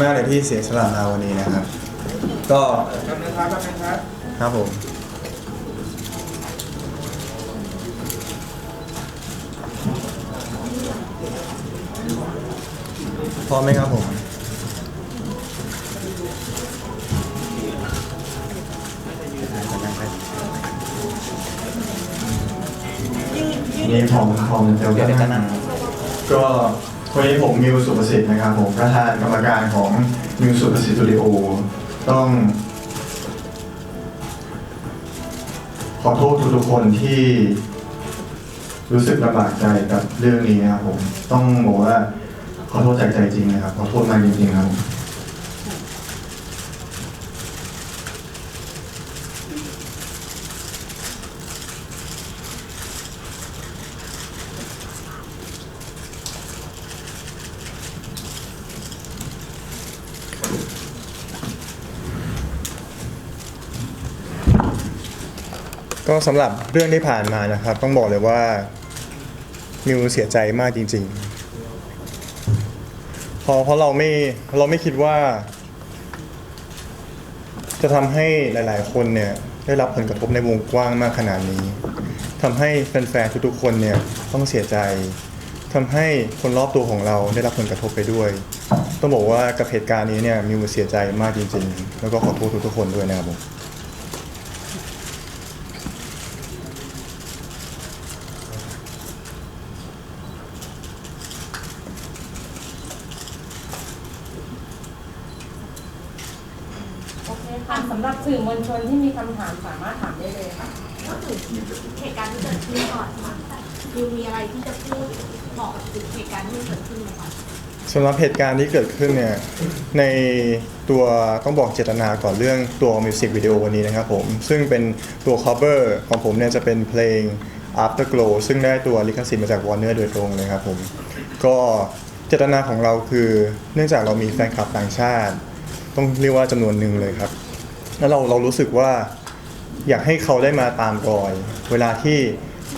มากเลยที่เสียสละมาวันนี้นะครับ ก็แป๊บนึงครับแป๊บนึงครับครับผมพร้อมไหมครับผมนี่ผมผมเดี๋ยวก็นั่งก็ วันนี้ผมมิวสุประสิทธิ์นะครับผมประธานกรรมการของมิวสุประสิทธิ์สตูดิโอต้อง ขอโทษทุกๆคนที่รู้สึกลำบากใจกับเรื่องนี้นะครับผมต้องบอกว่าขอโทษจากใจจริงนะครับขอโทษมากจริงๆครับผม ก็สำหรับเรื่องที่ผ่านมานะครับ ต้องบอกเลยว่ามิวเสียใจมากจริงๆเพราะเพราะเราไม่เราไม่คิดว่า จะทำให้หลายๆ คนเนี่ยได้รับผลกระทบในวงกว้างมากขนาดนี้ทำให้แฟนๆทุกๆคนเนี่ยต้องเสียใจทำให้คนรอบตัวของเราได้รับผลกระทบไปด้วย ต้องบอกว่ากับเหตุการณ์นี้เนี่ยมิวเสียใจมากจริง ๆ แล้วก็ขอโทษทุกๆคนด้วยนะครับผม โอเคค่ะสำหรับสื่อมวลชนที่มีคำถามสามารถถามได้เลยค่ะ ก็คือเหตุการณ์ที่เกิดขึ้ นก่อนค่ะคือมีอะไรที่จะพูดบอกกับถึงเหตุการณ์ที่เกิดขึ้นไหมคะสำหรับเหตุการณ์ที่เกิดขึ้นเนี่ยในตัวต้องบอกเจตนาก่อนเรื่องตัวมิวสิกวิดีโอวันนี้นะครับผมซึ่งเป็นตัว cover ของผมเนี่ยจะเป็นเพลง Afterglow ซึ่งได้ตัวลิขสิทธิ์มาจาก Warner โดยตรงเลยครับผมก็เจตนาของเราคือเนื่องจากเรามีแฟนคลับต่างชาติ ต้องเรียกว่าจำนวนหนึ่งเลยครับ แล้วเราเรารู้สึกว่าอยากให้เขาได้มาตามรอย เวลาที่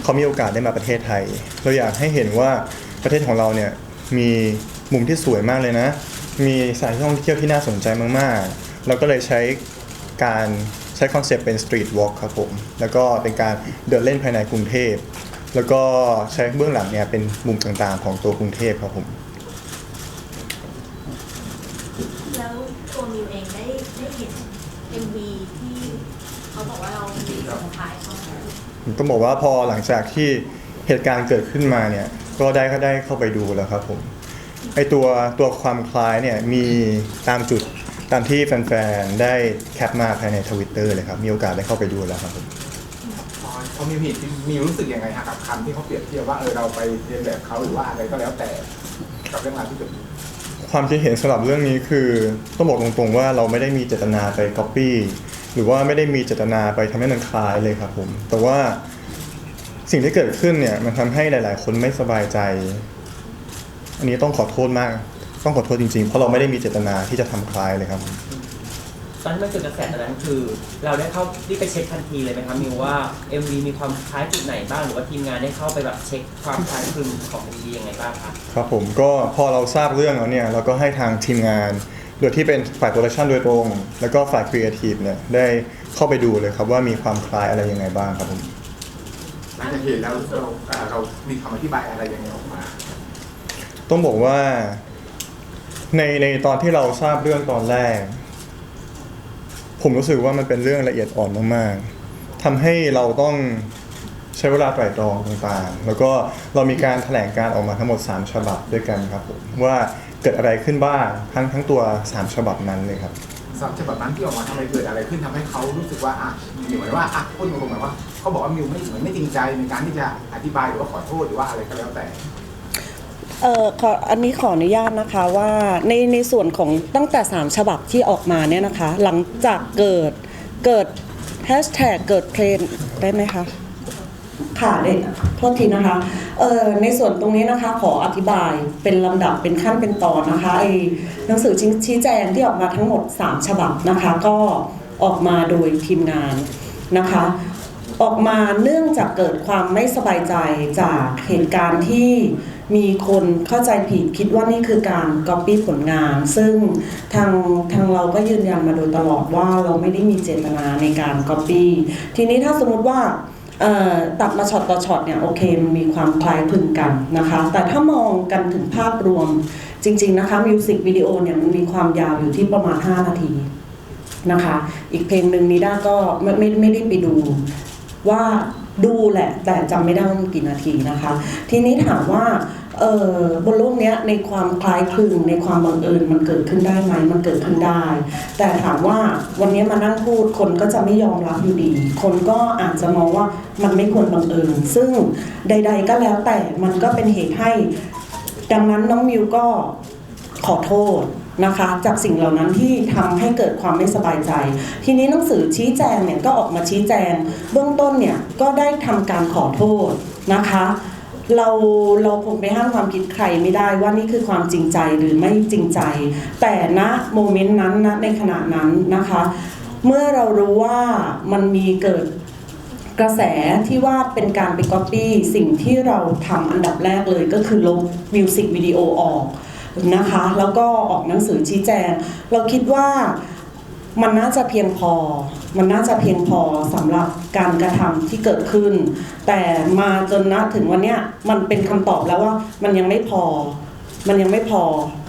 เขามีโอกาสได้มาประเทศไทย เราอยากให้เห็นว่าประเทศของเราเนี่ยมีมุมที่สวยมากเลยนะ มีสถานที่ท่องเที่ยวที่น่าสนใจมากๆ เราก็เลยใช้การใช้คอนเซปต์เป็นสตรีทวอล์กครับผม แล้วก็เป็นการเดินเล่นภายในกรุงเทพ แล้วก็ใช้เบื้องหลังเนี่ยเป็นมุมต่างๆ ของตัวกรุงเทพครับผม แล้วตัวมิวเองได้ได้เห็น MV ที่เขาบอกว่าเรามีส่งขายเข้า ต้องบอกว่าพอหลังจากที่เหตุการณ์เกิดขึ้นมาเนี่ย ก็ได้ก็ได้เข้าไปดูแล้วครับผมไอตัวตัวความคล้ายเนี่ยมีตามจุดตามที่แฟนๆ ได้แคปมาภายในทวิตเตอร์เลยครับ มีโอกาสได้เข้าไปดูแล้วครับผมพอมีผิดมีรู้สึกยังไงฮะกับคำที่เขาเปรียบเทียบว่าเออเราไปเรียนแบบเขาหรือว่าอะไรก็แล้วแต่กับเรื่องราวที่เกิดขึ้นความคิดเห็นสำหรับเรื่องนี้คือต้องบอกตรงๆว่าเราไม่ได้มีเจตนาไปก๊อปปี้ หรือว่าไม่ได้มีเจตนาไปทำให้มันคล้ายเลยครับผม แต่ว่าสิ่งที่เกิดขึ้นเนี่ยมันทำให้หลาย ๆ คนไม่สบายใจ อันนี้ต้องขอโทษมาก ต้องขอโทษจริง ๆ เพราะเราไม่ได้มีเจตนาที่จะทำคล้ายเลยครับตอนที่มันเกิดกระแสตอนนั้นคือ เราได้เข้ารีบไปเช็คทันทีเลยไหมครับมิวว่า MV มีความคล้ายจุดไหนบ้างหรือว่าทีมงานได้เข้าไปแบบเช็คความคล้ายคลึงของ MV ยังไงบ้างครับครับผมก็พอเราทราบเรื่องแล้วเนี่ยเราก็ให้ทางทีมงาน โดยที่เป็นฝ่ายโปรดักชันโดยตรง แล้วก็ฝ่ายครีเอทีฟเนี่ยได้เข้าไปดูเลยครับว่ามีความคล้ายอะไรยังไงบ้างครับผมหลังจากเห็นแล้วเราอ่าเรามีคำอธิบายอะไรยังไงออกมา ต้องบอกว่าในในตอนที่เราทราบเรื่องตอนแรก ผมรู้สึกว่ามันเป็นเรื่องละเอียดอ่อนมากๆทำให้เราต้องใช้เวลาไตร่ตรองต่างๆ แล้วก็เรามีการแถลงการออกมาทั้งหมด 3 ฉบับด้วยกันครับผมว่า เกิดอะไรขึ้นบ้างทั้งทั้งตัว 3 ฉบับนั้นเลยครับ สำหรับฉบับนั้นที่ออกมาทำไมเกิดอะไรขึ้นทำให้เขารู้สึกว่าอะเหมือนว่าอะพูดตรงๆหมายว่าเขาบอกว่ามิวไม่เหมือนไม่จริงใจในการที่จะอธิบายหรือว่าขอโทษหรือว่าอะไรก็แล้วแต่ เอ่อขออันนี้ขออนุญาตนะคะว่าในในส่วนของตั้งแต่ 3 ฉบับที่ออกมาเนี่ยนะคะ หลังจากเกิดเกิดแฮชแท็กเกิดเทรนด์ได้ไหมคะ ค่ะได้โทษทีนะคะเอ่อในส่วนตรงนี้นะคะขออธิบายเป็นลำดับเป็นขั้นเป็นตอนนะคะไอหนังสือชี้แจงที่ออกมาทั้งหมด 3 ฉบับนะคะ ก็ออกมาโดยทีมงานนะคะ ออกมาเนื่องจากเกิดความไม่สบายใจจากเหตุการณ์ที่มีคนเข้าใจผิดคิดว่านี่คือการก๊อปปี้ผลงาน ซึ่งทางทางเราก็ยืนยันมาโดยตลอดว่าเราไม่ได้มีเจตนาในการก๊อปปี้ทีนี้ถ้าสมมติว่า ตัดมาช็อตต่อช็อตเนี่ยโอเคมันมีความคล้ายคลึงกันนะคะ แต่ถ้ามองกันถึงภาพรวมจริง ๆ นะคะมิวสิกวิดีโอเนี่ยมันมีความยาวอยู่ที่ประมาณ 5 นาทีนะคะ อีกเพลงหนึ่งนีด้าก็ไม่ไม่ไม่ได้ไปดูว่าดูแหละแต่จำไม่ได้ว่ามันกี่นาทีนะคะ ทีนี้ถามว่า เออบนโลกนี้ในความคล้ายคลึงในความบังเอิญมันเกิดขึ้นได้ไหมมันเกิดขึ้นได้ แต่ถามว่าวันนี้มานั่งพูดคนก็จะไม่ยอมรับอยู่ดี คนก็อาจจะมองว่ามันไม่ควรบังเอิญ ซึ่งใด ๆ ก็แล้วแต่มันก็เป็นเหตุให้ ดังนั้นน้องมิวก็ขอโทษนะคะจากสิ่งเหล่านั้นที่ทำให้เกิดความไม่สบายใจ ทีนี้หนังสือชี้แจงเนี่ยก็ออกมาชี้แจง เบื้องต้นเนี่ยก็ได้ทำการขอโทษนะคะ เราเราคงไปห้ามความคิดใครไม่ได้ว่านี่คือความจริงใจหรือไม่จริงใจ แต่ณโมเมนต์นั้นนะในขณะนั้นนะคะ เมื่อเรารู้ว่ามันมีเกิดกระแสที่ว่าเป็นการไปก๊อปปี้สิ่งที่เราทำอันดับแรกเลยก็คือลบมิวสิกวิดีโอออกนะคะ แล้วก็ออกหนังสือชี้แจง เราคิดว่า มันน่าจะเพียงพอ มันน่าจะเพียงพอสำหรับการกระทำที่เกิดขึ้น แต่มาจนณถึงวันเนี้ยมันเป็นคำตอบแล้วว่ามันยังไม่พอ มันยังไม่พอ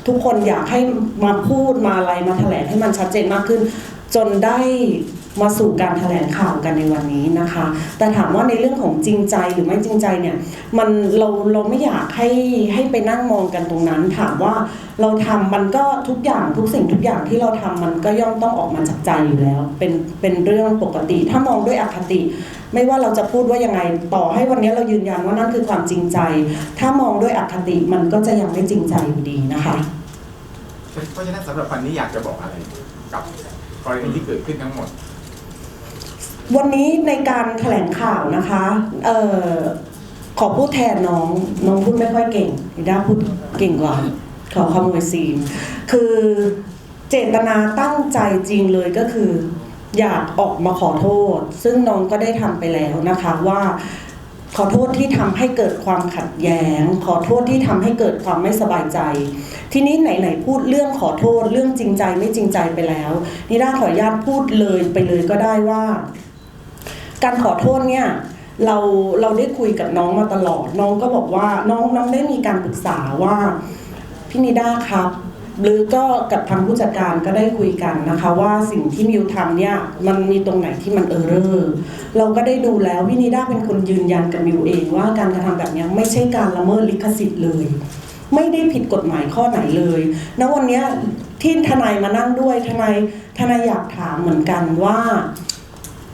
ทุกคนอยากให้มาพูดมาอะไรมาแถลงให้มันชัดเจนมากขึ้น จนได้มาสู่การแถลงข่าวกันในวันนี้นะคะ แต่ถามว่าในเรื่องของจริงใจหรือไม่จริงใจเนี่ยมันเราเราไม่อยากให้ให้ไปนั่งมองกันตรงนั้น ถามว่าเราทำมันก็ทุกอย่างทุกสิ่งทุกอย่างที่เราทำมันก็ย่อมต้องออกมาจากใจอยู่แล้ว เป็นเป็นเรื่องปกติ ถ้ามองด้วยอคติ ไม่ว่าเราจะพูดว่ายังไงต่อให้วันนี้เรายืนยันว่านั่นคือความจริงใจ ถ้ามองด้วยอคติมันก็จะยังไม่จริงใจอยู่ดีนะคะเพราะฉะนั้นสำหรับวันนี้อยากจะบอกอะไรกับ กรณีที่เกิดขึ้นทั้งหมด วันนี้ในการแถลงข่าวนะคะเอ่อขอพูดแทนน้องน้องพูดไม่ค่อยเก่งนิด้าพูดเก่งกว่าขอขโมยซีน คือเจตนาตั้งใจจริงเลยก็คือ อยากออกมาขอโทษ ซึ่งน้องก็ได้ทำไปแล้วนะคะว่า ขอโทษที่ทำให้เกิดความขัดแย้ง ขอโทษที่ทำให้เกิดความไม่สบายใจ ทีนี้ไหนๆพูดเรื่องขอโทษเรื่องจริงใจไม่จริงใจไปแล้วนิด้าขออนุญาตพูดเลยไปเลยก็ได้ว่า การขอโทษเนี่ยเราเราได้คุยกับน้องมาตลอด น้องก็บอกว่าน้องน้องได้มีการปรึกษาว่าพี่นิด้าครับ หรือก็กับทางผู้จัดการก็ได้คุยกันนะคะ ว่าสิ่งที่มิวทำเนี่ยมันมีตรงไหนที่มันเออเรอร์เราก็ได้ดูแล้วพี่นิด้าเป็นคนยืนยันกับมิวเองว่าการกระทำแบบนี้ไม่ใช่การละเมิดลิขสิทธิ์เลย ไม่ได้ผิดกฎหมายข้อไหนเลยณวันนี้ที่ทนายมานั่งด้วยทนายทนายอยากถามเหมือนกันว่า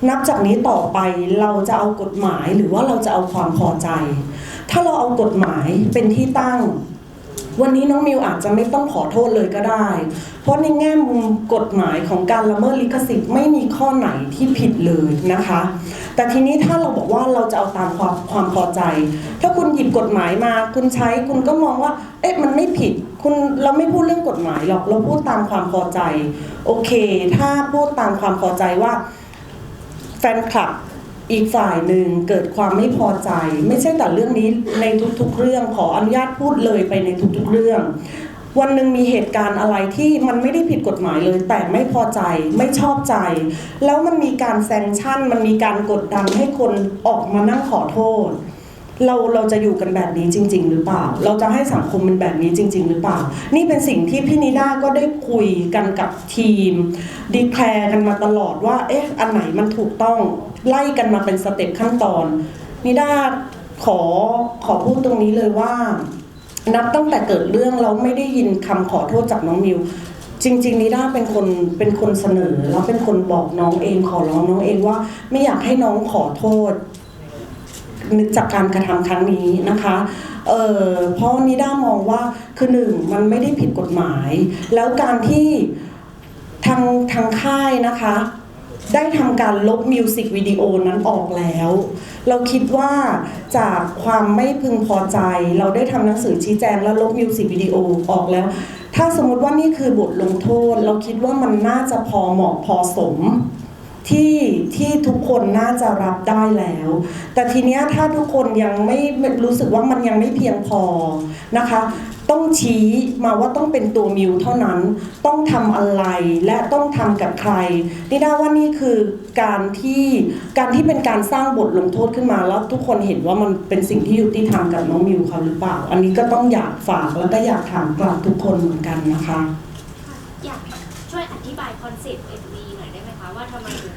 นับจากนี้ต่อไปเราจะเอากฎหมายหรือว่าเราจะเอาความพอใจ ถ้าเราเอากฎหมายเป็นที่ตั้ง วันนี้น้องมิวอาจจะไม่ต้องขอโทษเลยก็ได้ เพราะในแง่มุมกฎหมายของการละเมิดลิขสิทธิ์ไม่มีข้อไหนที่ผิดเลยนะคะ แต่ทีนี้ถ้าเราบอกว่าเราจะเอาตามความความพอใจ ถ้าคุณหยิบกฎหมายมา คุณใช้คุณก็มองว่า เอ๊ะมันไม่ผิด คุณเราไม่พูดเรื่องกฎหมายหรอกเราพูดตามความพอใจ โอเค ถ้าพูดตามความพอใจว่าแฟนคลับ อีกฝ่ายหนึ่งเกิดความไม่พอใจ ไม่ใช่แต่เรื่องนี้ในทุกๆเรื่องขออนุญาตพูดเลยไปในทุกๆเรื่อง วันหนึ่งมีเหตุการณ์อะไรที่มันไม่ได้ผิดกฎหมายเลย แต่ไม่พอใจไม่ชอบใจ แล้วมันมีการแซงชั่น มันมีการกดดันให้คนออกมานั่งขอโทษ เราเราจะอยู่กันแบบนี้จริง ๆ หรือเปล่า เราจะให้สังคมเป็นแบบนี้จริง ๆ หรือเปล่า นี่เป็นสิ่งที่พี่นิด้าก็ได้คุยกันกับทีมดีแคลร์กันมาตลอดว่าเอ๊ะอันไหนมันถูกต้องไล่กันมาเป็นสเต็ปขั้นตอน นิด้าขอขอพูดตรงนี้เลยว่า นับตั้งแต่เกิดเรื่องเราไม่ได้ยินคำขอโทษจากน้องมิวจริงๆนิด้าเป็นคนเป็นคนเสนอแล้วเป็นคนบอกน้องเองขอร้องน้องเองว่า ไม่อยากให้น้องขอโทษ จากการกระทำครั้งนี้นะคะเเพราะนิด้ามองว่าคือหนึ่งมันไม่ได้ผิดกฎหมาย แล้วการที่ทางทางค่ายนะคะ ได้ทำการลบมิวสิกวิดีโอนั้นออกแล้ว เราคิดว่าจากความไม่พึงพอใจ เราได้ทำหนังสือชี้แจงแล้วลบมิวสิกวิดีโอออกแล้ว ถ้าสมมติว่านี่คือบทลงโทษ เราคิดว่ามันน่าจะพอเหมาะพอสม ที่ที่ทุกคนน่าจะรับได้แล้ว แต่ทีเนี้ยถ้าทุกคนยังไม่รู้สึกว่ามันยังไม่เพียงพอนะคะ ต้องชี้มาว่าต้องเป็นตัวมิวเท่านั้นต้องทำอะไรและต้องทำกับใครนี่ได้ว่านี่คือการที่การที่เป็นการสร้างบทลงโทษขึ้นมาแล้วทุกคนเห็นว่ามันเป็นสิ่งที่ยุติธรรมกับน้องมิวเขาหรือเปล่า อันนี้ก็ต้องอยากฝากแล้วก็อยากถามกลับทุกคนเหมือนกันนะคะ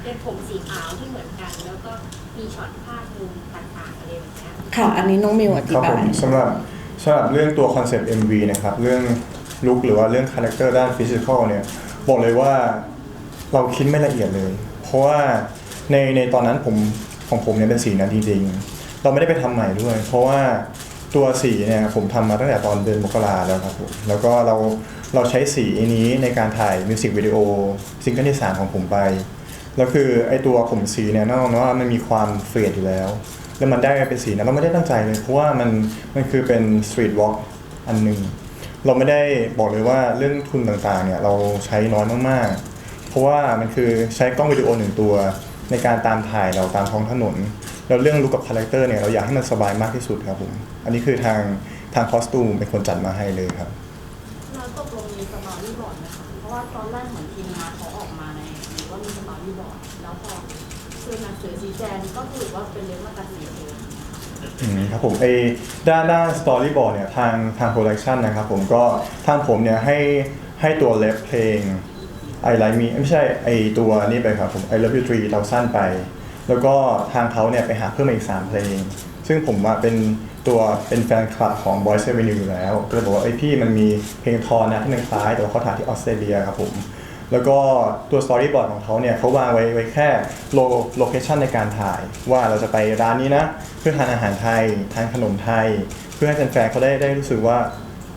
เป็นผมสีขาวที่เหมือนกัน แล้วก็มีช็อตภาพมุมต่างๆอะไรแบบเนี้ยค่ะ อันนี้น้องมิวอคธิรับผบามยสำหรับสำหรับเรื่องตัวคอนเซปต์ MV นะครับ เรื่องลุคหรือว่าเรื่องคาแรคเตอร์ด้านฟิสิกอลเนี่ย บอกเลยว่าเราคิดไม่ละเอียดเลย เพราะว่าในในตอนนั้นผมของผมเนี่ยเป็นสีนั้นจริงๆ เราไม่ได้ไปทำใหม่ด้วย เพราะว่าตัวสีเนี่ยผมทำมาตั้งแต่ตอนเดือนมกราแล้วครับผมแล้วก็เราเราใช้สีนี้ในการถ่ายมิวสิกวิดีโอซิงเกิลที่สามของผมไป แล้วคือไอตัวผมสีเนี่ยน่นอนว่ามันมีความเฟดอยู่แล้ว แล้วมันได้เป็นสีนั้นเราไม่ได้ตั้งใจเลยเพราะว่ามันมันคือเป็นสตรีทวอล์กอันหนึ่งเราไม่ได้บอกเลยว่าเรื่องทุนต่างๆเนี่ยเราใช้น้อยมากๆ เพราะว่ามันคือใช้กล้องวิดีโอหนึ่งตัว ในการตามถ่ายเราตามท้องถนน แล้วเรื่องลุคกับคาแรคเตอร์เนี่ยเราอยากให้มันสบายมากที่สุดครับผมอันนี้คือทางทางคอสตูมเป็นคนจัดมาให้เลยครับเราตกลงมีสตอรี่บอร์ดไหมคะเพราะว่าตอนแรกเหมือนทีมงานเขาออกมาใน ว่ามีสตอรี่บอร์ดแล้วพอคือหนังสือชี้แจงก็คือว่าเป็นเรื่องมาตัดสินเองอืมครับผมไอด้านด้านสตอรี่บอร์ดเนี่ยทางทางโปรดักชันนะครับผมก็ทางผมเนี่ยให้ให้ตัวเล็บเพลงไอไลมีไม่ใช่ไอตัวนี้ไปครับผม I Love You 3เราสั้นไป แล้วก็ทางเขาเนี่ยไปหาเพิ่มมาอีก 3 เพลง ซึ่งผมว่าเป็นตัวเป็นแฟนคลับของ Boys e v e n อยู่แล้ว ก็เลยบอกว่าไอพี่มันมีเพลงทอนนะที่มันคล้าย แต่ว่าเขาถ่ายที่ออสเตรเลียครับผม แล้วก็ตัวสตอรี่บอร์ดของเขาเนี่ยเขาวางไว้ไว้แค่โลโลเคชันในการถ่าย ว่าเราจะไปร้านนี้นะ เพื่อทานอาหารไทย ทานขนมไทย เพื่อให้แฟนๆเขาได้ได้รู้สึกว่า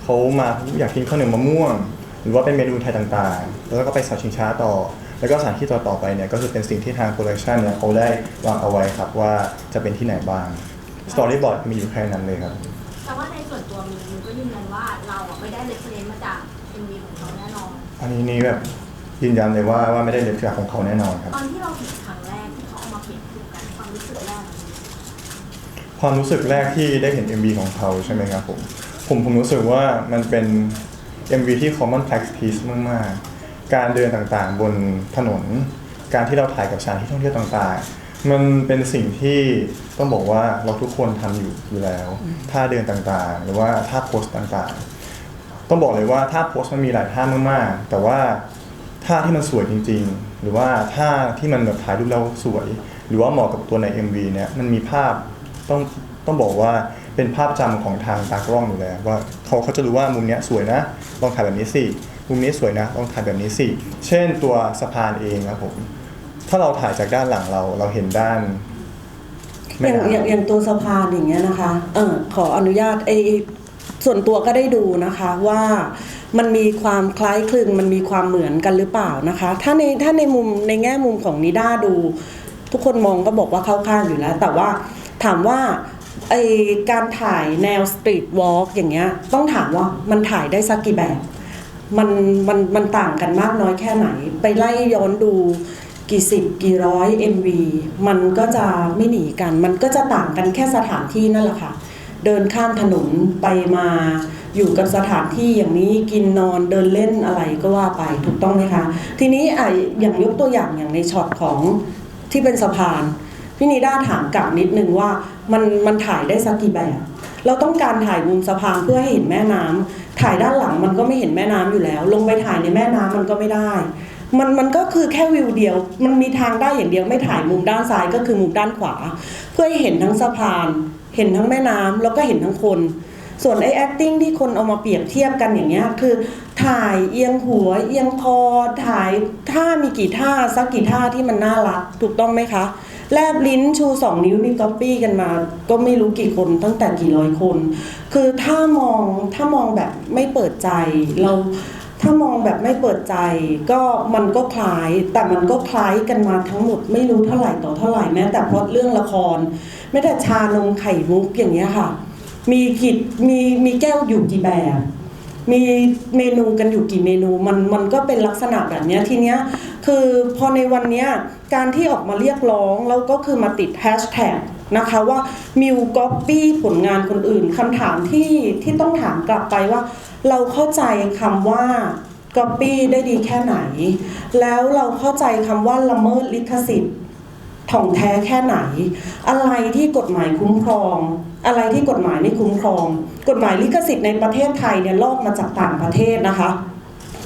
เขามาอยากกินข้าวเหนียวมะม่วง หรือว่าเป็นเมนูไทยต่างๆ แล้วก็ไปเสาชิงช้าต่อ แล้วก็สถานที่ต่อๆไปเนี่ยก็คือเป็นสิ่งที่ทางโปรดักชันเนี่ยเขาได้วางเอาไว้ครับว่าจะเป็นที่ไหนบ้างสตอรี่บอร์ดมีอยู่แค่นั้นเลยครับแต่ว่าในส่วนตัวมิวมิวก็ยืนยันว่าเราอะไม่ได้เลฟเฟรนมาจาก MV ของเขาแน่นอนอันนี้นี่แบบ ยืนยันเลยว่าว่าไม่ได้เล็บจากของเขาแน่นอนครับ ตอนที่เราเห็นครั้งแรกที่เขาเอามาเปรียบเทียบกันความรู้สึกแรกมันความรู้สึกแรกที่ได้เห็น MV ของเขาใช่ไหมครับผม ผมผมรู้สึกว่ามันเป็น MV ที่ common practice มากๆ การเดินต่างๆ บนถนน การที่เราถ่ายกับสถานที่ท่องเที่ยวต่างๆ มันเป็นสิ่งที่ต้องบอกว่าเราทุกคนทำอยู่อยู่แล้วท่าเดินต่างๆ หรือว่าท่าโพสต่างๆ ต้องบอกเลยว่าท่าโพสมันมีหลายท่ามากๆ แต่ว่า ท่าที่มันสวยจริง ๆ หรือว่าท่าที่มันแบบถ่ายรูปแล้วสวย หรือว่าเหมาะกับตัวใน MV เนี่ยมันมีภาพต้องต้องบอกว่าเป็นภาพจำของทางตากล้องอยู่แล้วว่าเขาเขาจะรู้ว่ามุมเนี้ยสวยนะลองถ่ายแบบนี้สิมุมนี้สวยนะลองถ่ายแบบนี้สิเช่นตัวสะพานเองครับผมถ้าเราถ่ายจากด้านหลังเราเราเห็นด้านอย่างอย่างอย่างตัวสะพานอย่างเงี้ยนะคะ เออขออนุญาตไอ ส่วนตัวก็ได้ดูนะคะว่ามันมีความคล้ายคลึงมันมีความเหมือนกันหรือเปล่านะคะ ถ้าในถ้าในมุมในแง่มุมของนิด้าดู ทุกคนมองก็บอกว่าเข้าข้างอยู่แล้ว แต่ว่าถามว่าไอการถ่ายแนวสตรีทวอล์กอย่างเงี้ยต้องถามว่ามันถ่ายได้สักกี่แบบ มันมันมันต่างกันมากน้อยแค่ไหน ไปไล่ย้อนดูกี่สิบกี่ร้อย MV มันก็จะไม่หนีกัน มันก็จะต่างกันแค่สถานที่นั่นแหละค่ะ เดินข้ามถนนไปมาอยู่กับสถานที่อย่างนี้กินนอนเดินเล่นอะไรก็ว่าไปถูกต้องไหมคะทีนี้อะอย่างยกตัวอย่างอย่างในช็อตของที่เป็นสะพานพี่นิด้าถามกลับนิดนึงว่ามันมันถ่ายได้สักกี่แบบ เราต้องการถ่ายมุมสะพานเพื่อให้เห็นแม่น้ำถ่ายด้านหลังมันก็ไม่เห็นแม่น้ำอยู่แล้ว ลงไปถ่ายในแม่น้ำมันก็ไม่ได้มันมันก็คือแค่วิวเดียว มันมีทางได้อย่างเดียวไม่ถ่ายมุมด้านซ้ายก็คือมุมด้านขวา เพื่อให้เห็นทั้งสะพาน เห็นทั้งแม่น้ำแล้วก็เห็นทั้งคน ส่วนไอ้ acting ที่คนเอามาเปรียบเทียบกันอย่างเงี้ยคือ ถ่ายเอียงหัว เอียงคอถ่ายท่ามีกี่ท่าสักกี่ท่าที่มันน่ารักถูกต้องไหมคะ แลบลิ้นชูสองนิ้วนี่ก๊อปปี้กันมา ก็ไม่รู้กี่คนตั้งแต่กี่ร้อยคน คือถ้ามองถ้ามองแบบไม่เปิดใจเราถ้ามองแบบไม่เปิดใจก็มันก็คล้าย แต่มันก็คล้ายกันมาทั้งหมดไม่รู้เท่าไหร่ต่อเท่าไหร่แม้แต่เพล็อตเรื่องละคร แม้แต่ชานมไข่มุกอย่างเงี้ยค่ะ มีกี่มีมีแก้วอยู่กี่แบบ มีเมนูกันอยู่กี่เมนูมันมันก็เป็นลักษณะแบบเนี้ยทีเนี้ยคือพอในวันเนี้ยการที่ออกมาเรียกร้องแล้วก็คือมาติดแฮชแท็กนะคะว่ามิวก๊อปปี้ผลงานคนอื่นคำถามที่ที่ต้องถามกลับไปว่า เราเข้าใจคำว่าก๊อปปี้ได้ดีแค่ไหน แล้วเราเข้าใจคำว่าละเมิดลิขสิทธิ์ ถ่องแท้แค่ไหน อะไรที่กฎหมายคุ้มครอง อะไรที่กฎหมายไม่คุ้มครอง กฎหมายลิขสิทธิ์ในประเทศไทยเนี่ยลอกมาจากต่างประเทศนะคะ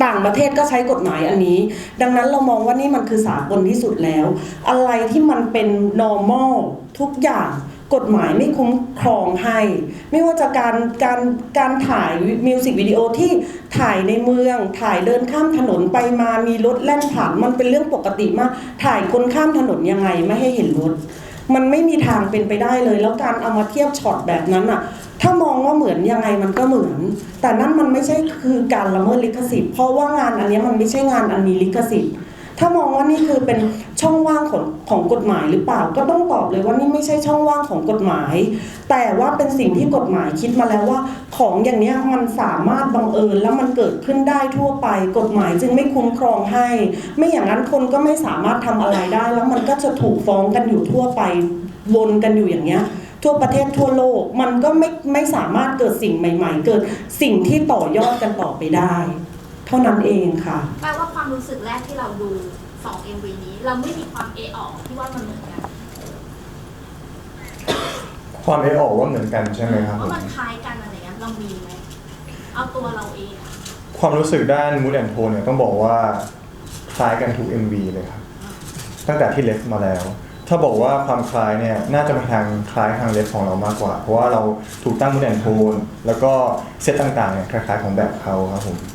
ต่างประเทศก็ใช้กฎหมายอันนี้ ดังนั้นเรามองว่านี่มันคือสากลที่สุดแล้ว อะไรที่มันเป็น normal ทุกอย่าง กฎหมายไม่คุ้มครองให้ ไม่ว่าจะการการการถ่ายมิวสิกวิดีโอที่ถ่ายในเมือง ถ่ายเดินข้ามถนนไปมามีรถแล่นผ่านมันเป็นเรื่องปกติมาก ถ่ายคนข้ามถนนยังไงไม่ให้เห็นรถมันไม่มีทางเป็นไปได้เลย แล้วการเอามาเทียบช็อตแบบนั้นอะถ้ามองว่าเหมือนยังไงมันก็เหมือน แต่นั่นมันไม่ใช่คือการละเมิดลิขสิทธิ์เพราะว่างานอันนี้มันไม่ใช่งานอันมีลิขสิทธิ์ ถ้ามองว่านี่คือเป็นช่องว่างของของกฎหมายหรือเปล่า ก็ต้องตอบเลยว่านี่ไม่ใช่ช่องว่างของกฎหมาย แต่ว่าเป็นสิ่งที่กฎหมายคิดมาแล้วว่า ของอย่างนี้มันสามารถบังเอิญแล้วมันเกิดขึ้นได้ทั่วไป กฎหมายจึงไม่คุ้มครองให้ ไม่อย่างนั้นคนก็ไม่สามารถทำอะไรได้ แล้วมันก็จะถูกฟ้องกันอยู่ทั่วไปวนกันอยู่อย่างเนี้ยทั่วประเทศทั่วโลกมันก็ไม่ไม่สามารถเกิดสิ่งใหม่ ๆ เกิดสิ่งที่ต่อยอดกันต่อไปได้ เท่านั้นเองค่ะ แปลว่าความรู้สึกแรกที่เราดูสอง MV นี้ เราไม่มีความเอออกที่ว่ามันเหมือนกันความเอออกว่าเหมือนกันใช่ไหมครับผว่าม มันคล้ายกันอะไรเงี้ยเรามีไหมเอาตัวเราเองอะความรู้สึกด้านมูดแอนโทนเนี่ยต้องบอกว่าคล้ายกันทุก MV เลยครับ ตั้งแต่ที่เลฟมาแล้ว ถ้าบอกว่าความคล้ายเนี่ยน่าจะมาทางคล้ายทางเลฟของเรามากกว่า เพราะว่าเราถูกตั้งมูดแอนโทนแล้วก็เซตต่างๆเนี่ยคล้ายๆของแบบเขาครับผมอืม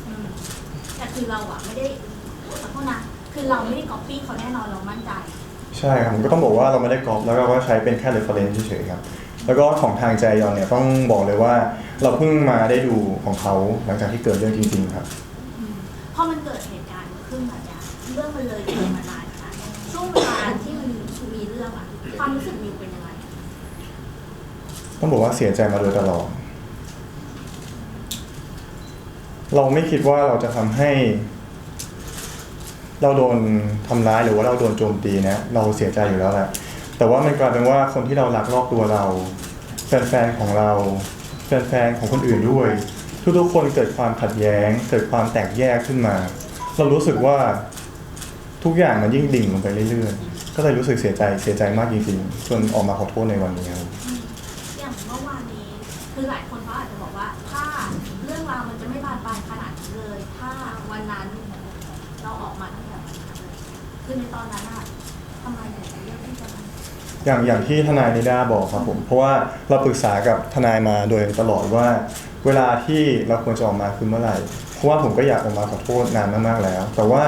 แต่ คือเราอะไม่ได้ขอโทษนะคือเราไม่ได้ก๊อปปี้เขาแน่นอนเรามั่นใจใช่ครับผมก็ต้องบอกว่าเราไม่ได้กรอบแล้วเราก็ใช้เป็นแค่ reference เฉยๆครับ แล้วก็ของทางแจยอนเนี่ยต้องบอกเลยว่าเราเพิ่งมาได้ดูของเขาหลังจากที่เกิดเรื่องจริง ๆ ครับ อืมพอมันเกิดเหตุการณ์ขึ้นมาเนี่ยเรื่องมันเลยเกิดมานานค่ะช่วงเวลาที่มันมีเรื่องอะความรู้สึกมิวเป็นยังไง ต้องบอกว่าเสียใจมาโดยตลอด เราไม่คิดว่าเราจะทำให้ เราโดนทำร้ายหรือว่าเราโดนโจมตีนะ เราเสียใจอยู่แล้วแหละแต่ว่ามันกลายเป็นว่าคนที่เรารักรอบตัวเรา แฟนๆของเรา แฟนๆของคนอื่นด้วย ทุกๆคนเกิดความขัดแย้ง เกิดความแตกแยกขึ้นมา เรารู้สึกว่าทุกอย่างมันยิ่งดิ่งลงไปเรื่อยๆ ก็เลยรู้สึกเสียใจเสียใจมากจริงๆจนออกมาขอโทษในวันนี้ครับอย่างเมื่อวานนี้คือหลาย อย่างอย่างที่ทนายนิด้าบอกครับผมเพราะว่าเราปรึกษากับทนายมาโดยตลอดว่า เวลาที่เราควรจะออกมาคือเมื่อไหร่ เพราะว่าผมก็อยากออกมาขอโทษนานมากๆแล้ว แต่ว่า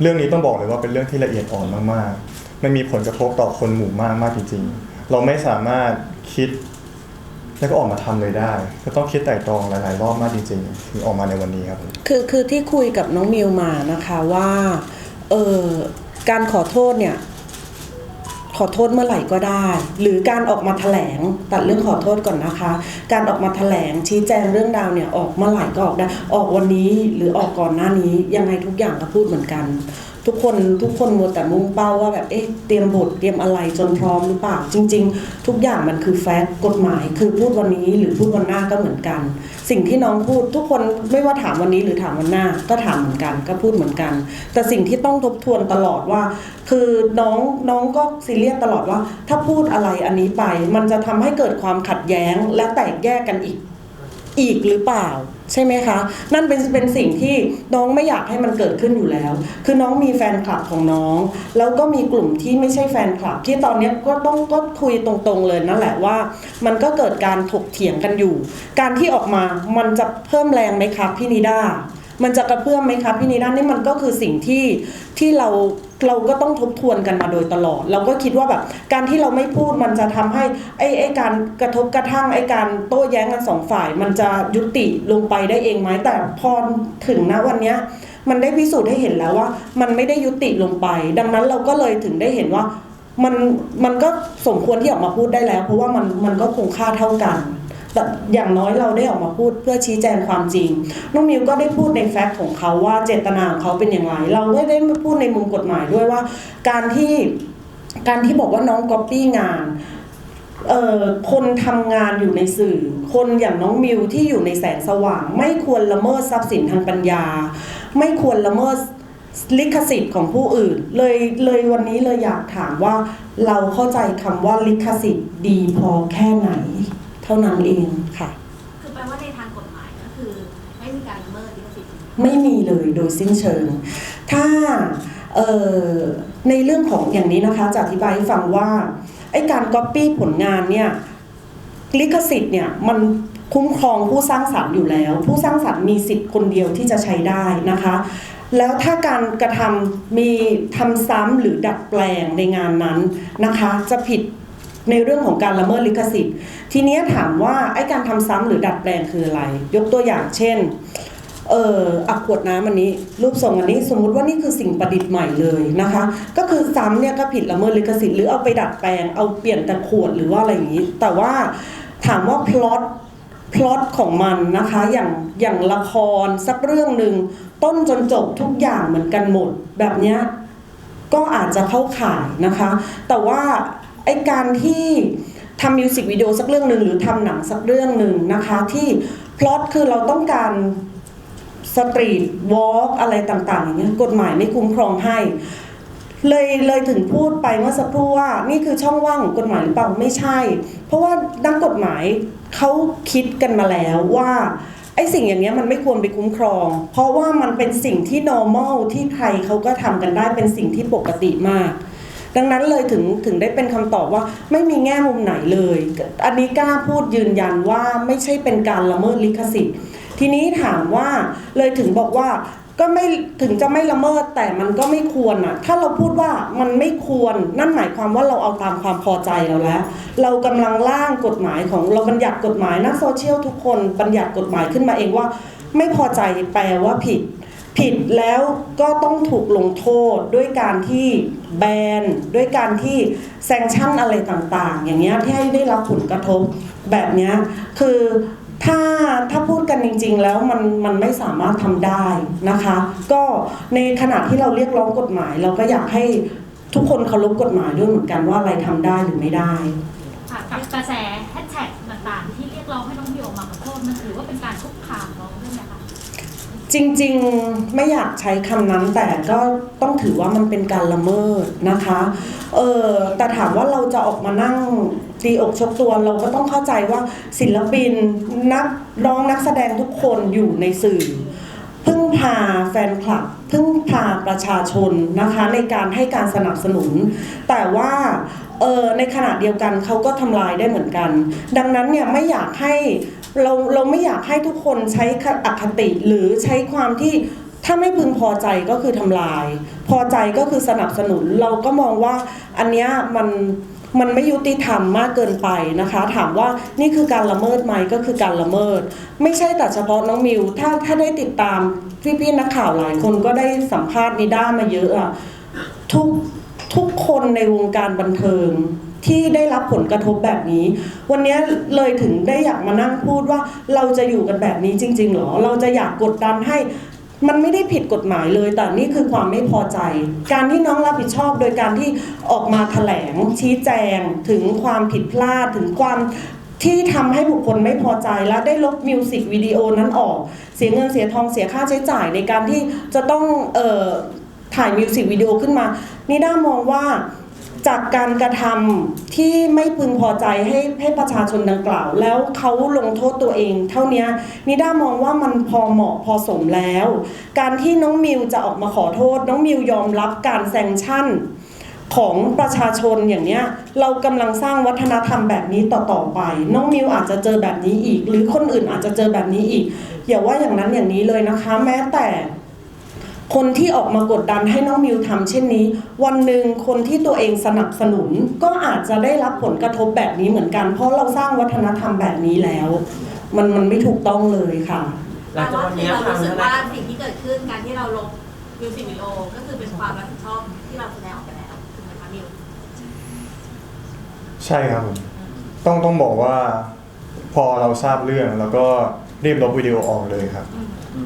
เรื่องนี้ต้องบอกเลยว่าเป็นเรื่องที่ละเอียดอ่อนมากๆ มันมีผลกระทบต่อคนหมู่มากมากจริง ๆ เราไม่สามารถคิด แล้วก็ออกมาทำเลยได้ ก็ต้องคิดไตร่ตรองหลายๆรอบมากจริงๆถึงออกมาในวันนี้ครับผมคือคือที่คุยกับน้องมิวมานะคะว่าเออการขอโทษเนี่ย ขอโทษเมื่อไหร่ก็ได้ หรือการออกมาแถลงตัดเรื่องขอโทษก่อนนะคะ การออกมาแถลงชี้แจงเรื่องราวเนี่ยออกเมื่อไหร่ก็ออกได้ออกวันนี้หรือออกก่อนหน้านี้ยังไงทุกอย่างก็พูดเหมือนกัน ทุกคนทุกคนมัวแต่มุ่งเป้าว่าแบบเอ๊ะเตรียมบทเตรียมอะไรจนพร้อมหรือเปล่า จริง ๆ ทุกอย่างมันคือแฟกต์กฎหมาย คือพูดวันนี้หรือพูดวันหน้าก็เหมือนกัน สิ่งที่น้องพูดทุกคนไม่ว่าถามวันนี้หรือถามวันหน้าก็ถามเหมือนกันก็พูดเหมือนกัน แต่สิ่งที่ต้องทบทวนตลอดว่า คือน้องน้องก็ซีเรียสตลอดว่า ถ้าพูดอะไรอันนี้ไป มันจะทำให้เกิดความขัดแย้งและแตกแยกกันอีกอีกหรือเปล่า ใช่ไหมคะ นั่นเป็นเป็นสิ่งที่น้องไม่อยากให้มันเกิดขึ้นอยู่แล้ว คือน้องมีแฟนคลับของน้อง แล้วก็มีกลุ่มที่ไม่ใช่แฟนคลับ ที่ตอนนี้ก็ต้องก็คุยตรงๆเลยนั่นแหละว่า มันก็เกิดการถกเถียงกันอยู่ การที่ออกมามันจะเพิ่มแรงไหมครับพี่นิด้ามันจะกระเพื่อมไหมครับพี่นิด้านี่มันก็คือสิ่งที่ที่เรา เราก็ต้องทบทวนกันมาโดยตลอด เราก็คิดว่าแบบการที่เราไม่พูดมันจะทำให้ไอ้ไอ้การกระทบกระทั่งไอ้การโต้แย้งกันสองฝ่าย มันจะยุติลงไปได้เองไหมแต่พอถึงนะวันเนี้ยมันได้พิสูจน์ให้เห็นแล้วว่า มันไม่ได้ยุติลงไป ดังนั้นเราก็เลยถึงได้เห็นว่ามันมันก็สมควรที่ออกมาพูดได้แล้ว เพราะว่ามันมันก็คงค่าเท่ากัน แต่อย่างน้อยเราได้ออกมาพูดเพื่อชี้แจงความจริง น้องมิวก็ได้พูดในแฟกต์ของเขาว่าเจตนาของเขาเป็นอย่างไร เราก็ได้พูดในมุมกฎหมายด้วยว่า การที่การที่บอกว่าน้องก๊อปปี้งานเอ่อคนทำงานอยู่ในสื่อ คนอย่างน้องมิวที่อยู่ในแสงสว่าง ไม่ควรละเมิดทรัพย์สินทางปัญญา ไม่ควรละเมิดลิขสิทธิ์ของผู้อื่น เลยเลยวันนี้เลยอยากถามว่าเราเข้าใจคำว่าลิขสิทธิ์ดีพอแค่ไหน เท่านั้นเองค่ะ คือแปลว่าในทางกฎหมายก็คือ ไม่มีการละเมิดลิขสิทธิ์ไม่มีเลยโดยสิ้นเชิง ถ้าเอ่อในเรื่องของอย่างนี้นะคะจะอธิบายให้ฟังว่าไอ้การก๊อปปี้ผลงานเนี่ยลิขสิทธิ์เนี่ยมันคุ้มครองผู้สร้างสรรค์อยู่แล้ว ผู้สร้างสรรค์มีสิทธิ์คนเดียวที่จะใช้ได้นะคะ แล้วถ้าการกระทำมีทำซ้ำหรือดัดแปลงในงานนั้นนะคะ จะผิด ในเรื่องของการละเมิดลิขสิทธิ์ ทีนี้ถามว่าไอ้การทำซ้ำหรือดัดแปลงคืออะไร ยกตัวอย่างเช่นเอ่ออักขวดน้ำอันนี้ รูปทรงอันนี้สมมุติว่านี่คือสิ่งประดิษฐ์ใหม่เลยนะคะ ก็คือซ้ำเนี่ยก็ผิดละเมิดลิขสิทธิ์หรือเอาไปดัดแปลงเอาเปลี่ยนแต่ขวดหรือว่าอะไรอย่างนี้ แต่ว่าถามว่าพล็อตพล็อตของมันนะคะอย่างอย่างละครสักเรื่องหนึ่งต้นจนจบทุกอย่างเหมือนกันหมด แบบเนี้ยก็อาจจะเข้าข่ายนะคะ แต่ว่า ไอการที่ทำมิวสิกวิดีโอสักเรื่องหนึ่งหรือทำหนังสักเรื่องหนึ่งนะคะ ที่พล็อตคือเราต้องการสตรีทวอล์กอะไรต่างๆอย่างเงี้ยกฎหมายไม่คุ้มครองให้ เลยเลยถึงพูดไปเมื่อสักครู่ว่า นี่คือช่องว่างของกฎหมายหรือเปล่าไม่ใช่ เพราะว่านักกฎหมายเขาคิดกันมาแล้วว่าไอ้สิ่งอย่างเนี้ยมันไม่ควรไปคุ้มครอง เพราะว่ามันเป็นสิ่งที่ normal ที่ใครเขาก็ทำกันได้เป็นสิ่งที่ปกติมาก ดังนั้นเลยถึงถึงได้เป็นคำตอบว่าไม่มีแง่มุมไหนเลย อันนี้กล้าพูดยืนยันว่าไม่ใช่เป็นการละเมิดลิขสิทธิ์ ทีนี้ถามว่าเลยถึงบอกว่าก็ไม่ถึงจะไม่ละเมิดแต่มันก็ไม่ควรอะ ถ้าเราพูดว่ามันไม่ควรนั่นหมายความว่าเราเอาตามความพอใจเราแล้ว เรากำลังร่างกฎหมายของเราบัญญัติกฎหมายนักโซเชียลทุกคนบัญญัติกฎหมายขึ้นมาเองว่า ไม่พอใจแปลว่าผิด ผิดแล้วก็ต้องถูกลงโทษด้วยการที่แบนด้วยการที่แซงชั่นอะไรต่างๆ อย่างเงี้ยที่ให้ได้รับผลกระทบแบบเนี้ยคือถ้าถ้าพูดกันจริง ๆ แล้วมันมันไม่สามารถทำได้นะคะ ก็ในขณะที่เราเรียกร้องกฎหมาย เราก็อยากให้ทุกคนเคารพกฎหมายด้วยเหมือนกันว่าอะไรทำได้หรือไม่ได้ค่ะกับกระแส จริงๆไม่อยากใช้คำนั้นแต่ก็ต้องถือว่ามันเป็นการละเมิดนะคะ เออแต่ถามว่าเราจะออกมานั่งตีอกชกตัวเราก็ต้องเข้าใจว่าศิลปินนักร้องนักแสดงทุกคนอยู่ในสื่อ พึ่งพาแฟนคลับ พึ่งพาประชาชนนะคะ ในการให้การสนับสนุน แต่ว่าเออในขณะเดียวกันเขาก็ทำลายได้เหมือนกัน ดังนั้นเนี่ยไม่อยากให้ เราเราไม่อยากให้ทุกคนใช้อคติหรือใช้ความที่ถ้าไม่พึงพอใจก็คือทำลาย พอใจก็คือสนับสนุนเราก็มองว่าอันเนี้ยมันมันไม่ยุติธรรมมากเกินไปนะคะ ถามว่านี่คือการละเมิดไหมก็คือการละเมิด ไม่ใช่แต่เฉพาะน้องมิวถ้าถ้าได้ติดตามพี่ๆนักข่าวหลายคนก็ได้สัมภาษณ์นิด้ามาเยอะอะทุกทุกคนในวงการบันเทิง ที่ได้รับผลกระทบแบบนี้ วันนี้เลยถึงได้อยากมานั่งพูดว่าเราจะอยู่กันแบบนี้จริง ๆ หรอ เราจะอยากกดดันให้มันไม่ได้ผิดกฎหมายเลย แต่นี่คือความไม่พอใจ การที่น้องรับผิดชอบโดยการที่ออกมาแถลงชี้แจง ถึงความผิดพลาดถึงความที่ทำให้บุคคลไม่พอใจและได้ลบมิวสิกวิดีโอนั้นออก เสียเงินเสียทองเสียค่าใช้จ่ายในการที่จะต้องเอ่อถ่ายมิวสิกวิดีโอขึ้นมานิด้ามองว่า จากการกระทำที่ไม่พึงพอใจให้ให้ประชาชนดังกล่าว แล้วเขาลงโทษตัวเอง เท่านี้นิด้ามองว่ามันพอเหมาะพอสมแล้ว การที่น้องมิวจะออกมาขอโทษ น้องมิวยอมรับการแซงชั่นของประชาชนอย่างเนี้ยเรากำลังสร้างวัฒนธรรมแบบนี้ต่อๆไป น้องมิวอาจจะเจอแบบนี้อีก หรือคนอื่นอาจจะเจอแบบนี้อีกอย่าว่าอย่างนั้นอย่างนี้เลยนะคะ แม้แต่ คนที่ออกมากดดันให้น้องมิวทำเช่นนี้ วันหนึ่งคนที่ตัวเองสนับสนุน ก็อาจจะได้รับผลกระทบแบบนี้เหมือนกัน เพราะเราสร้างวัฒนธรรมแบบนี้แล้ว มันมันไม่ถูกต้องเลยค่ะ หลังจากวันนี้เราทางรู้สึธกนาว่าคารสิ่งที่เกิดขึ้นการที่เราลบมิวสิกวิดีโอก็คือเป็นความรับผิดชอบที่เราแสดงออกไปแล้วถูกไหมคะมิวใช่ครับผมต้องต้องบอกว่าผพอเราทราบเรื่องแล้วก็รีบลบวิดีโอออกเลยครับ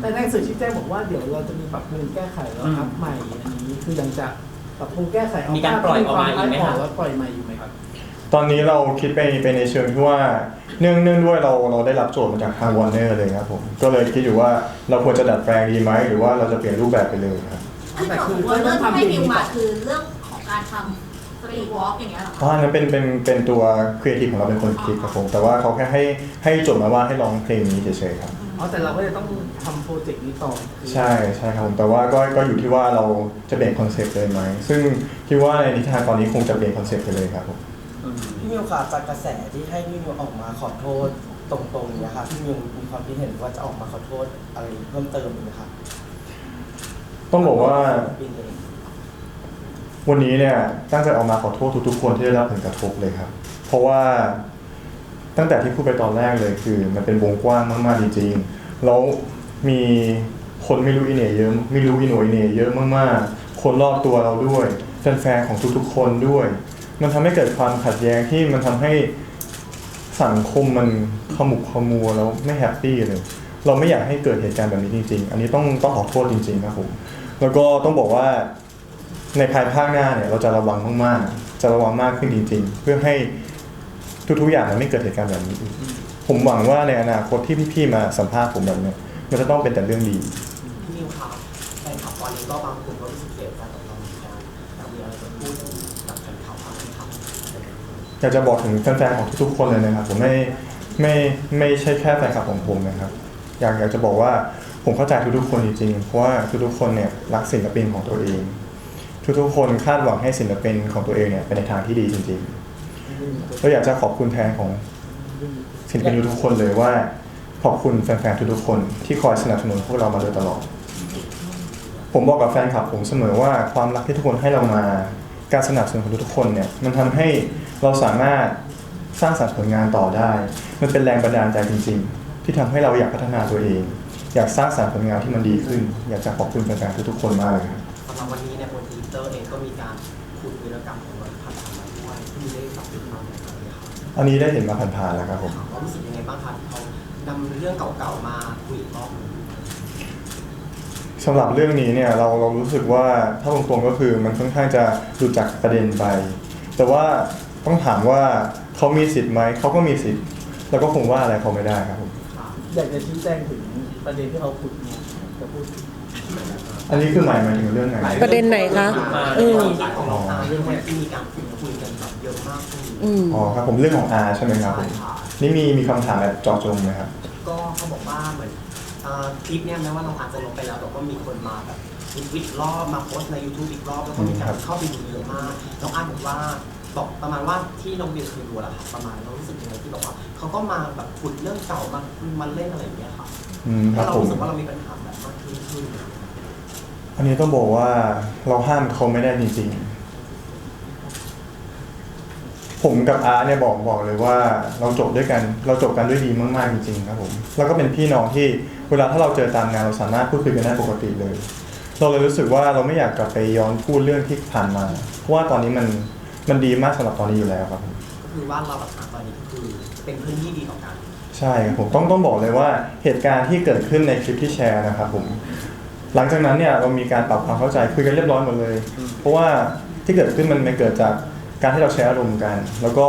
แต่ในหนังสือชี้แจงบอกว่าเดี๋ยวเราจะมีปรับปรุงแก้ไขแล้วครับใหม่อันนี้คือยังจะปรับปรุงแก้ไขเอมีการปล่อยออกมาอีกไหมคครัรับบแล้วปล่อยใหม่อยู่ไหมครับ ตอนนี้เราคิดไปไปในเชิงที่ว่าเนื่องเนื่องด้วยเราเราได้รับโจทย์มาจากทางวอร์เนอร์เลยครับผมก็เลยคิดอยู่ว่าเราควรจะดัดแปลงดีไหมหรือว่าเราจะเปลี่ยนรูปแบบไปเลยครับคือโจทย์ของวอร์เนอร์ที่ให้มิวมาคือเรื่องของการทำสตรีทวอล์กอย่างเงี้ยเหรอเพราะอันนั้นเป็นเป็นเป็นตัวครีเอทีฟของเราเป็นคนคิดครับผมแต่ว่าเขาแค่ให้ให้โจทย์มาว่าให้ร้องเพลงนี้เฉยๆครับ อ๋อแต่เราก็จะต้องทำโปรเจกต์นี้ต่อคือใช่ใช่ครับผมแต่ว่าก็ก็อยู่ที่ว่าเราจะเปลี่ยนคอนเซปต์เลยไหมซึ่งคิดว่าในนิทานตอนนี้คงจะเปลี่ยนคอนเซปต์ไปเลยครับผมพี่มิวค่ะจากกระแสที่ให้พี่มิวออกมาขอโทษตรงๆเนี้ยค่ะพี่มิวมีความคิดเห็นว่าจะออกมาขอโทษอะไรเพิ่มเติมไหมคะต้องบอกว่า ปีนี้วันนี้เนี่ยตั้งใจออกมาขอโทษทุกๆคนที่ได้รับผลกระทบเลยครับ เพราะว่า ตั้งแต่ที่พูดไปตอนแรกเลยคือ มันเป็นวงกว้างมากๆจริงๆแล้วมีคนไม่รู้อินเน่เยอะไม่รู้อินโนอินเน่เยอะมากๆ คนรอบตัวเราด้วยแฟนๆของทุกๆ คนด้วย มันทำให้เกิดความขัดแย้งที่มันทำให้สังคมมันขมุกขมัวแล้วไม่แฮปปี้เลย เราไม่อยากให้เกิดเหตุการณ์แบบนี้จริง ๆ อันนี้ต้องต้องขอโทษจริงๆครับผมแล้วก็ต้องบอกว่าในภายภาคหน้าเนี่ยเราจะระวังมากๆจะระวังมากขึ้นจริง ๆ เพื่อให้ ทุกๆอย่างมันไม่เกิดเหตุการณ์แบบนี้อีกผมหวังว่าในอนาคตที่พี่ๆมาสัมภาษณ์ผมแบบเนี้ยมันจะต้องเป็นแต่เรื่องดี พี่มิวค่ะแฟนคลับตอนนี้ก็บางกลุ่มก็รู้สึกเสียใจกับเราเหมือนกันอยากมีอะไรจะพูดกับแฟนคลับบ้างไหมครับอยากจะบอกถึงแฟนๆของทุกๆคนเลยนะครับผมไม่ไม่ไม่ใช่แค่แฟนคลับของผมนะครับ อยากอยากจะบอกว่าผมเข้าใจทุกๆคนจริงๆ เพราะว่าทุกๆคนเนี่ยรักศิลปินของตัวเอง ทุกๆคนคาดหวังให้ศิลปินของตัวเองเนี่ยเป็นในทางที่ดีจริง ๆ ก็อยากจะขอบคุณแทนของศิลปินทุกคนเลยว่า ขอบคุณแฟนๆทุกๆคนที่คอยสนับสนุนพวกเรามาโดยตลอด ผมบอกกับแฟนคลับผมเสมอว่าความรักที่ทุกคนให้เรามา การสนับสนุนของทุกๆคนเนี่ยมันทำให้เราสามารถสร้างสรรค์ผลงานต่อได้ มันเป็นแรงบันดาลใจจริง ๆ ที่ทำให้เราอยากพัฒนาตัวเอง อยากสร้างสรรค์ผลงานที่มันดีขึ้น อยากจะขอบคุณแฟนๆทุกๆคนมากเลยครับสำหรับวันนี้เนี่ยบนทวิตเตอร์เองก็มีการ อันนี้ได้เห็นมาผ่านๆแล้วครับผมเรารู้สึกยังไงบ้างครับที่เขานำเรื่องเก่าๆมาคุยอีกรอบหนึ่งสำหรับเรื่องนี้เนี่ยเราเรารู้สึกว่าถ้าตรงๆก็คือมันค่อนข้างจะหลุดจากประเด็นไป แต่ว่าต้องถามว่าเขามีสิทธิ์ไหมเขาก็มีสิทธิ์ แล้วก็คงว่าอะไรเขาไม่ได้ครับผมอยากจะชี้แจงถึงประเด็นที่เราขุดมาจะพูดอันนี้คือหมายหมายถึงเรื่องไหนประเด็นไหนคะ อืม ของน้องอาเรื่องเนี่ยที่มีการพูดคุยกันแบบเยอะมากขึ้น อืมอ๋อครับผมเรื่องของอาใช่ไหมครับผมใช่ค่ะนี่มีมีคำถามแบบเจอจงไหมครับ ก็เขาบอกว่าเหมือนเอ่อคลิปเนี่ยแม้ว่าน้องอาจจะลบไปแล้วแต่ก็มีคนมาแบบรีทวิตรอบมาโพสต์ใน YouTube อีกรอบแล้วก็มีการเข้าไปดูเยอะมากน้องอาบอกว่าบอกประมาณว่าที่น้องเบียร์เคยดูแหละค่ะประมาณเรารู้สึกยังไงที่บอกว่าเขาก็มาแบบขุดเรื่องเก่ามามาเล่นอะไรอย่างเงี้ยค่ะอืมคแล้รัวบเราผม รู้สึกว่าเรามีปัญหาแบบมากขึ้นขึ้นอันนี้ต้องบอกว่าเราห้ามเขาไม่ได้จริงๆ ผมกับอาร์ตเนี่ยบอกบอกเลยว่าเราจบด้วยกันเราจบกันด้วยดีมากๆจริงๆครับผมแล้วก็เป็นพี่น้องที่เวลาถ้าเราเจอตามงานเราสามารถพูดคุยกันได้ปกติเลย เราเลยรู้สึกว่าเราไม่อยากกลับไปย้อนพูดเรื่องที่ผ่านมาเพราะว่าตอนนี้มันมันดีมากสำหรับตอนนี้อยู่แล้วครับผมก็คือว่าเรากับทางตอนนี้ก็คือเป็นเพื่อนที่ดีต่อกันใช่ครับผมต้องต้องบอกเลยว่าเหตุการณ์ที่เกิดขึ้นในคลิปที่แชร์นะครับผมหลังจากนั้นเนี่ยเรามีการปรับความเข้าใจคุยกันเรียบร้อยหมดเลย เพราะว่าที่เกิดขึ้นมันมันเกิดจาก การที่เราแชร์อารมณ์กัน แล้วก็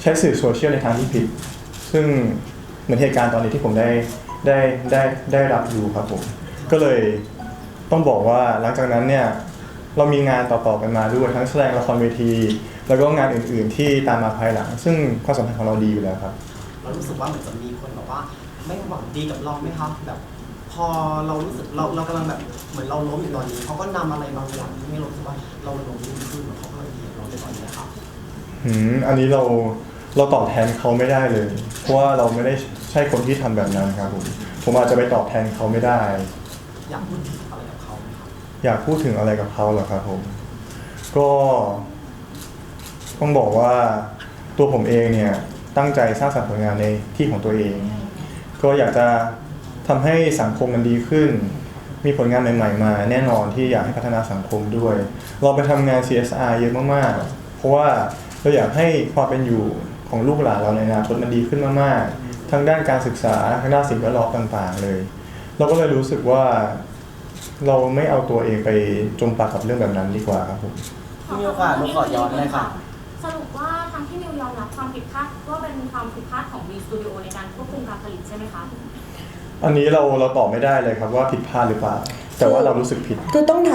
ใช้สื่อโซเชียลในทางที่ผิด ซึ่งเหมือนเหตุการณ์ตอนนี้ที่ผมได้ได้ได้ได้รับอยู่ครับผม ก็เลยต้องบอกว่าหลังจากนั้นเนี่ยเรามีงานต่อๆกันมาด้วยทั้งแสดงละครเวที แล้วก็งานอื่นๆที่ตามมาภายหลัง ซึ่งความสัมพันธ์ของเราดีอยู่แล้วครับ เรารู้สึกว่าเหมือนจะมีคนแบบว่า ไม่หวังดีกับเราไหมครับแบบ พอเรารู้สึกเราเรากำลังแบบเหมือนเราล้มอยู่ตอนนี้เขาก็นำอะไรบางอย่างที่ให้เรารู้สึกว่าเราล้มยิ่งขึ้นเหมือนเขา อืมอันนี้เราเราตอบแทนเขาไม่ได้เลย เพราะว่าเราไม่ได้ใช่คนที่ทำแบบนั้นครับผมผมอาจจะไปตอบแทนเขาไม่ได้ อยากพูดถึงอะไรกับเขาไหมครับอยากพูดถึงอะไรกับเขาเหรอครับผม ก็ต้องบอกว่าตัวผมเองเนี่ยตั้งใจสร้างสรรค์ผลงานในที่ของตัวเอง ก็อยากจะทำให้สังคมมันดีขึ้น มีผลงานใหม่ ๆ มาแน่นอนที่อยากให้พัฒนาสังคมด้วย เราไปทำงาน CSR เยอะมากๆ เพราะว่า เราอยากให้ความเป็นอยู่ของลูกหลานเราในอนาคตมันดีขึ้นมากๆทั้งด้านการศึกษาทั้งด้านสิ่งแวดล้อมต่างๆ เลย เราก็เลยรู้สึกว่า เราไม่เอาตัวเองไปจมปลักกับเรื่องแบบนั้นดีกว่าครับผมมีโอกาสหนูขอย้อนเลยค่ะ สรุปว่าทางที่มิวยอมรับความผิดพลาดว่าเป็นความผิดพลาดของวีสตูดิโอในการควบคุมการผลิตใช่ไหมคะอันนี้เราเราตอบไม่ได้เลยครับว่าผิดพลาดหรือเปล่า แต่ว่าเรารู้สึกผิด คือต้องถาม